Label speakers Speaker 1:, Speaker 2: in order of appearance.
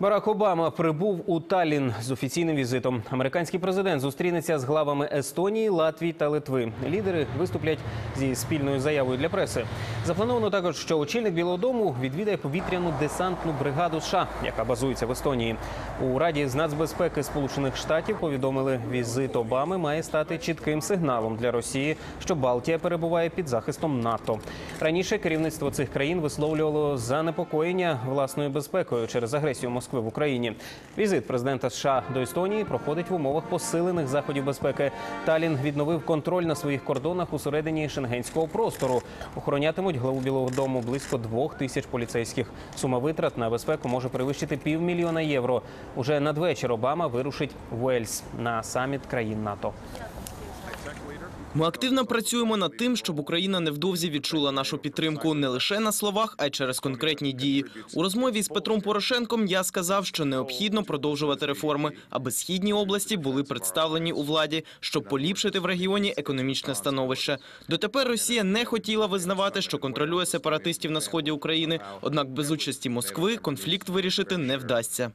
Speaker 1: Барак Обама прибув у Таллін з офіційним візитом. Американський президент зустрінеться з главами Естонії, Латвії та Литви. Лідери виступлять зі спільною заявою для преси. Заплановано також, що очільник Білого Дому відвідає повітряну десантну бригаду США, яка базується в Естонії. У Раді з нацбезпеки Сполучених Штатів повідомили, візит Обами має стати чітким сигналом для Росії, що Балтія перебуває під захистом НАТО. Раніше керівництво цих країн висловлювало занепокоєння власною безпекою через агресію Москви в Україні. Візит президента США до Естонії проходить в умовах посилених заходів безпеки. Талін відновив контроль на своїх кордонах у середині шенгенського простору. Охоронятимуть главу Білого Дому близько двох тисяч поліцейських. Сума витрат на безпеку може перевищити півмільйона євро. Уже надвечір Обама вирушить в Уельс на саміт країн НАТО.
Speaker 2: Ми активно працюємо над тим, щоб Україна невдовзі відчула нашу підтримку не лише на словах, а й через конкретні дії. У розмові з Петром Порошенком я сказав, що необхідно продовжувати реформи, аби східні області були представлені у владі, щоб поліпшити в регіоні економічне становище. Дотепер Росія не хотіла визнавати, що контролює сепаратистів на сході України. Однак без участі Москви конфлікт вирішити не вдасться.